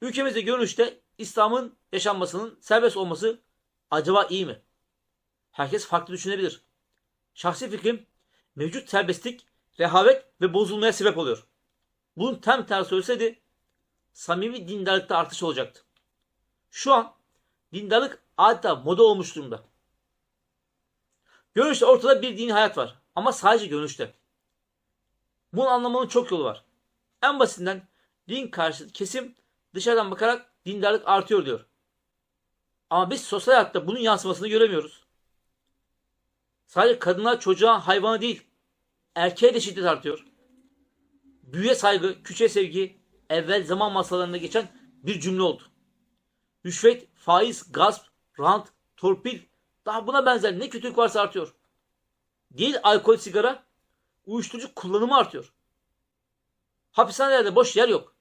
Ülkemizde görünüşte İslam'ın yaşanmasının serbest olması acaba iyi mi? Herkes farklı düşünebilir. Şahsi fikrim mevcut serbestlik, rehavet ve bozulmaya sebep oluyor. Bunun tam tersi olsaydı samimi dindarlıkta artış olacaktı. Şu an dindarlık adeta moda olmuş durumda. Görünüşte ortada bir dini hayat var ama sadece görünüşte. Bunu anlamanın çok yolu var. En basitinden din karşıtı kesim dışarıdan bakarak dindarlık artıyor diyor. Ama biz sosyal hayatta bunun yansımasını göremiyoruz. Sadece kadına, çocuğa, hayvana değil, erkeğe de şiddet artıyor. Büyüye saygı, küçüğe sevgi evvel zaman masalarında geçen bir cümle oldu. Rüşvet, faiz, gasp, rant, torpil daha buna benzer ne kötülük varsa artıyor. Değil alkol, sigara, uyuşturucu kullanımı artıyor. Hapishanelerde boş yer yok.